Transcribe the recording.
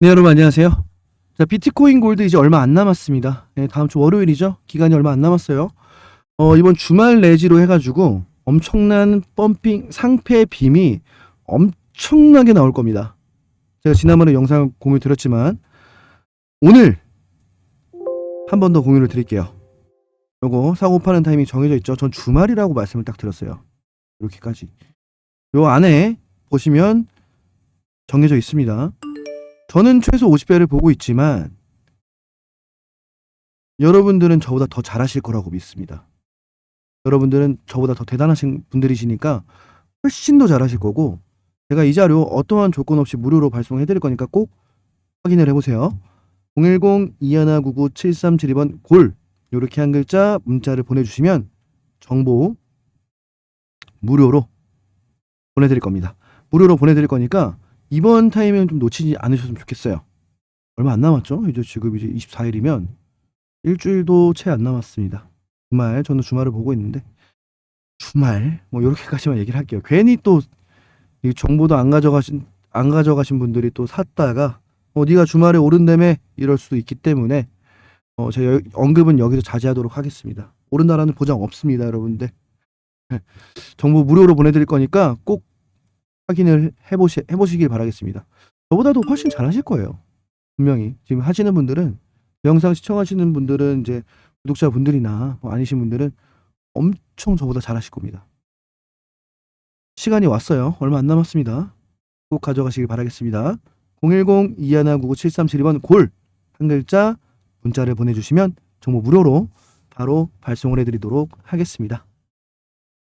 네, 여러분 안녕하세요. 자, 비트코인 골드 이제 얼마 안 남았습니다. 네, 다음 주 월요일이죠. 기간이 얼마 안 남았어요. 어, 이번 주말 내지로 해가지고 엄청난 펌핑 상패 빔이 엄청나게 나올 겁니다. 제가 지난번에 영상 공유 드렸지만 오늘 한 번 더 공유를 드릴게요. 요거 사고 파는 타이밍 정해져 있죠. 전 주말이라고 말씀을 딱 드렸어요. 이렇게까지. 요 안에 보시면 정해져 있습니다. 저는 최소 50배를 보고 있지만 여러분들은 저보다 더 잘하실 거라고 믿습니다. 여러분들은 저보다 더 대단하신 분들이시니까 훨씬 더 잘하실 거고 제가 이 자료 어떠한 조건 없이 무료로 발송해 드릴 거니까 꼭 확인을 해보세요. 010-2199-7372번 골 이렇게 한 글자 문자를 보내주시면 정보 무료로 보내드릴 겁니다. 무료로 보내드릴 거니까 이번 타이밍은 좀 놓치지 않으셨으면 좋겠어요. 얼마 안 남았죠? 이제 지금 이제 24일이면 일주일도 채 안 남았습니다. 주말 저는 주말을 보고 있는데 주말 뭐 이렇게까지만 얘기를 할게요. 괜히 또이 정보도 안 가져가신 안 가져가신 분들이 또 샀다가 어 네가 주말에 오른다며 이럴 수도 있기 때문에 어 제가 여- 언급은 여기서 자제하도록 하겠습니다. 오른다라는 보장 없습니다, 여러분들. 네. 정보 무료로 보내드릴 거니까 꼭 확인을 해보시, 해보시길 바라겠습니다. 저보다도 훨씬 잘하실 거예요. 분명히. 지금 하시는 분들은, 영상 시청하시는 분들은 이제 구독자 분들이나 뭐 아니신 분들은 엄청 저보다 잘하실 겁니다. 시간이 왔어요. 얼마 안 남았습니다. 꼭 가져가시길 바라겠습니다. 010-2199-7372번 골! 한 글자 문자를 보내주시면 정보 무료로 바로 발송을 해드리도록 하겠습니다.